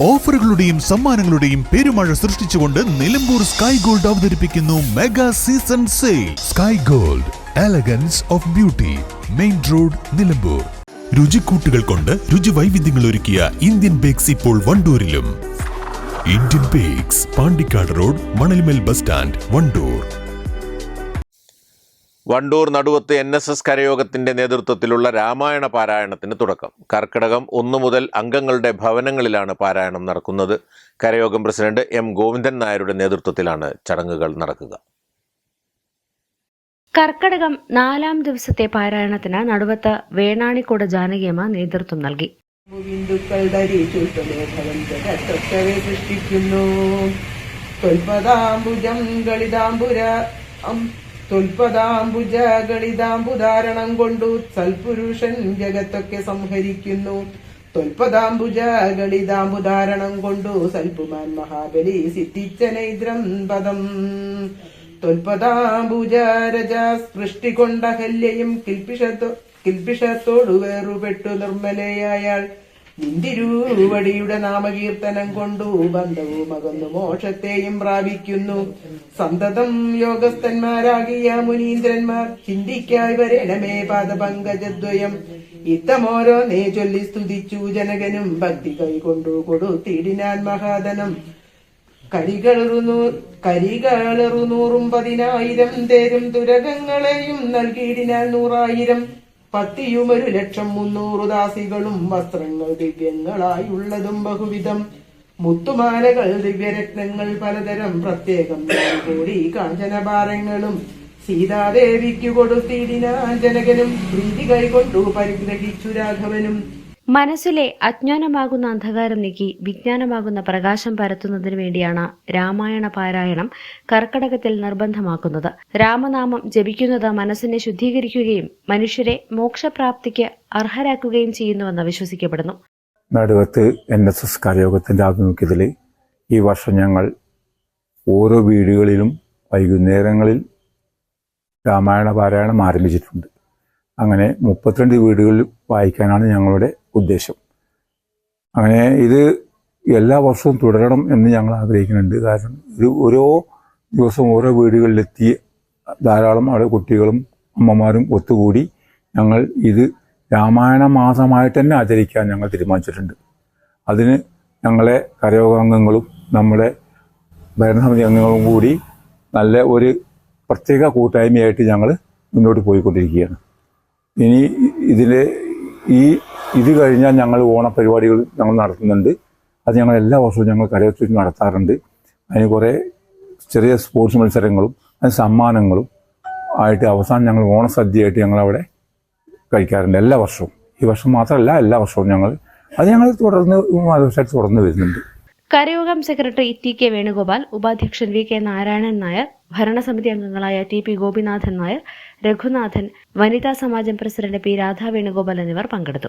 ഓഫറുകളുടെയും സമ്മാനങ്ങളുടെയും പെരുമഴ സൃഷ്ടിച്ചുകൊണ്ട് നിലമ്പൂർ സ്കൈ ഗോൾഡ് അവതരിപ്പിക്കുന്നു mega season sale. Sky gold elegance of beauty main road Nilambur. രുചിക്കൂട്ടുകൾ കൊണ്ട് രുചി വൈവിധ്യങ്ങൾ ഒരുക്കിയ ഇന്ത്യൻ ബേക്സ് ഇപ്പോൾ വണ്ടൂരിലും. Indian bakes Pandikkad road Manalmel bus stand Wandoor. Wandoor Naduvath N S S കരയോഗത്തിന്റെ നേതൃത്വത്തിലുള്ള രാമായണ പാരായണത്തിന് തുടക്കം. കർക്കിടകം ഒന്നു മുതൽ അംഗങ്ങളുടെ ഭവനങ്ങളിലാണ് പാരായണം നടക്കുന്നത്. കരയോഗം പ്രസിഡന്റ് എം ഗോവിന്ദൻ നായരുടെ നേതൃത്വത്തിലാണ് ചടങ്ങുകൾ നടക്കുക. കർക്കിടകം നാലാം ദിവസത്തെ പാരായണത്തിന് നടുവത്ത് വേണാണിക്കോട് ജാനകിയമ്മ നേതൃത്വം നൽകി. സൃഷ്ടിക്കുന്നു. തൊൽപതാംബുജം കളിതാംബുര അം, തൊൽപതാംബുജ കളിതാംബുധാരണം കൊണ്ടു സൽപുരുഷൻ ജഗത്തൊക്കെ സംഹരിക്കുന്നു. തൊൽപതാംബുജ കളിതാംബുധാരണം കൊണ്ടു സൽപുമാൻ മഹാബലി സിദ്ധിച്ച നൈദ്രം പദം. തൊൽപതാംബുജാരജ സൃഷ്ടി കൊണ്ട ഹല്യയും കിൽപിഷത്തോ കിൽപിഷത്തോടു വേറുപെട്ടു നിർമ്മലയായാൾ നിന്തിരൂവടിയുടെ നാമകീർത്തനം കൊണ്ടു ബന്ധവും അകന്നു മോക്ഷത്തെയും പ്രാപിക്കുന്നു. സന്തതം യോഗസ്ഥന്മാരാകിയ മുനീന്ദ്രന്മാർ ചിന്തിക്കായി വരണമേ പാദപങ്കജദ്വയം. ഇത്തമോരോ നേ ചൊല്ലി സ്തുതിച്ചു ജനകനും ഭക്തി കൈകൊണ്ടു കൊടുത്തിടിനാൻ മഹാധനം. കരികളറുനൂ കരികളറുനൂറും പതിനായിരം തേരും തുരകങ്ങളെയും നൽകിയിടിനാൽ നൂറായിരം. പത്തിയുമൊരു ലക്ഷം മുന്നൂറ് ദാസികളും വസ്ത്രങ്ങൾ ദിവ്യങ്ങളായുള്ളതും ബഹുവിധം. മുത്തുമാലകൾ ദിവ്യരത്നങ്ങൾ പലതരം പ്രത്യേകം കൂടി കാഞ്ചനഭാരങ്ങളും സീതാദേവിക്ക് കൊടുത്തിടിനാ ജനകനും പ്രീതി കൈകൊണ്ടു പരിഗ്രഹിച്ചു രാഘവനും. മനസ്സിലെ അജ്ഞാനമാകുന്ന അന്ധകാരം നീക്കി വിജ്ഞാനമാകുന്ന പ്രകാശം പരത്തുന്നതിനു വേണ്ടിയാണ് രാമായണ പാരായണം കർക്കടകത്തിൽ നിർബന്ധമാക്കുന്നത്. രാമനാമം ജപിക്കുന്നത് മനസ്സിനെ ശുദ്ധീകരിക്കുകയും മനുഷ്യരെ മോക്ഷപ്രാപ്തിക്ക് അർഹരാക്കുകയും ചെയ്യുന്നുവെന്ന് വിശ്വസിക്കപ്പെടുന്നു. നടുവത്ത് എൻ എസ് എസ് കരയോഗത്തിന്റെ ആഭിമുഖ്യത്തിൽ ഈ വർഷം ഞങ്ങൾ ഓരോ വീടുകളിലും വൈകുന്നേരങ്ങളിൽ രാമായണ പാരായണം ആരംഭിച്ചിട്ടുണ്ട്. അങ്ങനെ മുപ്പത്തിരണ്ട് വീടുകളിൽ വായിക്കാനാണ് ഞങ്ങളുടെ ഉദ്ദേശം. അങ്ങനെ ഇത് എല്ലാ വർഷവും തുടരണം എന്ന് ഞങ്ങൾ ആഗ്രഹിക്കുന്നുണ്ട്. കാരണം ഇത് ഓരോ ദിവസവും ഓരോ വീടുകളിലെത്തി ധാരാളം അവിടെ കുട്ടികളും അമ്മമാരും ഒത്തുകൂടി ഞങ്ങൾ ഇത് രാമായണ മാസമായിട്ട് തന്നെ ആചരിക്കാൻ ഞങ്ങൾ തീരുമാനിച്ചിട്ടുണ്ട്. അതിന് ഞങ്ങളെ കരയോഗാംഗങ്ങളും നമ്മുടെ ഭരണസമിതി അംഗങ്ങളും കൂടി നല്ല ഒരു പ്രത്യേക കൂട്ടായ്മയായിട്ട് ഞങ്ങൾ മുന്നോട്ട് പോയിക്കൊണ്ടിരിക്കുകയാണ്. ഇനി ഇതിന്റെ ഈ ഇത് കഴിഞ്ഞാൽ ഞങ്ങൾ ഓണപരിപാടികൾ ഞങ്ങൾ നടത്തുന്നുണ്ട്. അത് ഞങ്ങൾ എല്ലാ വർഷവും ഞങ്ങൾ കരയോഗത്തിൽ നടത്താറുണ്ട്. അതിന് കുറേ ചെറിയ സ്പോർട്സ് മത്സരങ്ങളും അതിന് സമ്മാനങ്ങളും ആയിട്ട് അവസാനം ഞങ്ങൾ ഓണസദ്യയായിട്ട് ഞങ്ങളവിടെ കഴിക്കാറുണ്ട് എല്ലാ വർഷവും. ഈ വർഷം മാത്രമല്ല എല്ലാ വർഷവും ഞങ്ങൾ അത് ഞങ്ങൾ തുടർന്ന് തുടർന്ന് വരുന്നുണ്ട്. കരയോഗം സെക്രട്ടറി ടി കെ വേണുഗോപാൽ ഉപാധ്യക്ഷൻ വി കെ നാരായണൻ നായർ ഭരണസമിതി അംഗങ്ങളായ ടി പി ഗോപിനാഥൻ നായർ രഘുനാഥൻ വനിതാ സമാജം പ്രസിഡന്റ് പി രാധാ വേണുഗോപാൽ എന്നിവർ പങ്കെടുത്തു.